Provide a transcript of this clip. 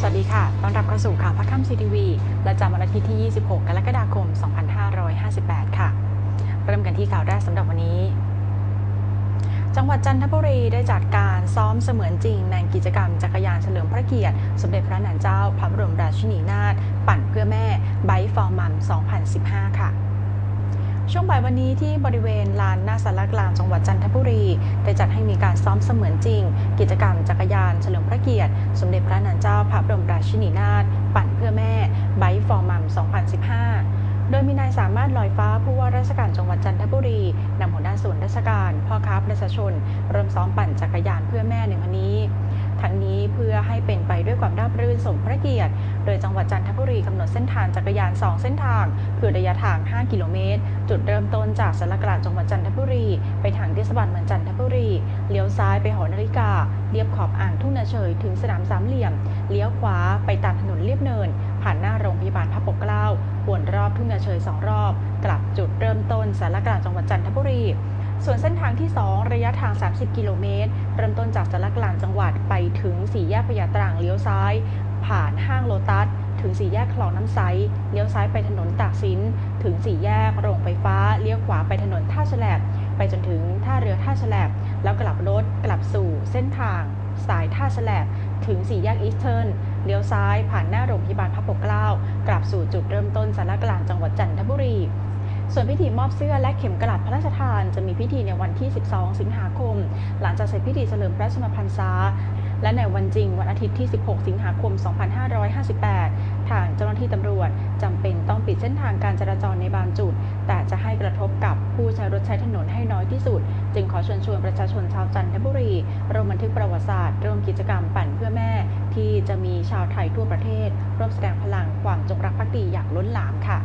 สวัสดีค่ะ ต้อนรับเข้าสู่ข่าวพักค่ำซีทีวีประจำวันอาทิตย์ที่ 26 กรกฎาคม 2558 ค่ะ เริ่มกันที่ข่าวแรกสำหรับวันนี้ จังหวัดจันทบุรีได้จัดการซ้อมเสมือนจริงในกิจกรรมจักรยานเฉลิมพระเกียรติ สมเด็จพระนางเจ้า พระบรมราชินีนาถ ปั่นเพื่อแม่ไบฟอร์มัม 2015 ค่ะ ช่วงบ่ายวันนี้ที่บริเวณลานหน้าสารกลางจังหวัดจันทบุรี ได้จัดให้มีการซ้อมเสมือนจริง กิจกรรมจักรยานเฉลิมพระเกียรติ สมเด็จพระนางเจ้าพระบรมราชินีนาถปั่นเพื่อแม่ไบฟอร์มัม 2015โดยมีนายสามารถลอยฟ้าผู้ว่าราชการจังหวัดจันทบุรีนำหัวหน้าส่วนราชการ พ่อค้าประชาชน เริ่มซ้อมปั่นจักรยานเพื่อแม่ในวันนี้ ทั้งนี้เพื่อให้เป็นไปด้วยความราบรื่นสมพระเกียรติ โดยจังหวัดจันทบุรีกำหนดเส้นทางจักรยาน 2 เส้นทาง คือระยะทาง 5 กิโลเมตร จุดเริ่มต้นจากสารกลางจังหวัดจันทบุรี ไปทางเทศบาลเมืองจันทบุรี เลี้ยวซ้ายไปหอนาฬิกาเรียบขอบอ่างทุ่งนาเฉยถึงสนามสามเหลี่ยม เลี้ยวขวาไปตามถนนเลียบเนิน ผ่านหน้าโรงพยาบาลพระปกเกล้าวนรอบทุ่งนาเฉยสองรอบ กลับจุดเริ่มต้นสารกลางจังหวัดจันทบุรีส่วนเส้นทางที่ 2 ระยะทาง 30 กิโลเมตร เริ่มต้นจากสารกลางจังหวัดไปถึงสี่แยกพญาตรังเลี้ยวซ้าย ผ่านห้างโลตัส ถึงสี่แยกคลองน้ำใสเลี้ยวซ้ายไปถนนตากสิน ถึงสี่แยกโรงไฟฟ้า เลี้ยวขวาไปถนนท่าฉลบ ไปจนถึงท่าเรือท่าฉลบ แล้วกลับรถกลับสู่เส้นทาง สายท่าฉลบ ถึงสี่แยกอีสเทิร์นเลี้ยวซ้ายผ่านหน้าโรงพยาบาลพระปกเกล้ากลับสู่จุดเริ่มต้นสารกลางจังหวัดจันทบุรีส่วนพิธีมอบเสื้อและเข็มกลัดพระราชทานจะมีพิธีในวันที่ 12 สิงหาคม หลังจากเสร็จพิธีเฉลิมพระชนมพรรษา และในวันจริงวันอาทิตย์ที่ 16 สิงหาคม 2558 ทางเจ้าหน้าที่ตำรวจจำเป็นต้องปิดเส้นทางการจราจรในบางจุด แต่จะให้กระทบกับผู้ใช้รถใช้ถนนให้น้อยที่สุด จึงขอเชิญชวนประชาชนชาวจันทบุรีร่วมบันทึกประวัติศาสตร์ร่วมกิจกรรมปั่นเพื่อแม่ ที่จะมีชาวไทยทั่วประเทศร่วมแสดงพลังความจงรักภักดีอย่างล้นหลามค่ะ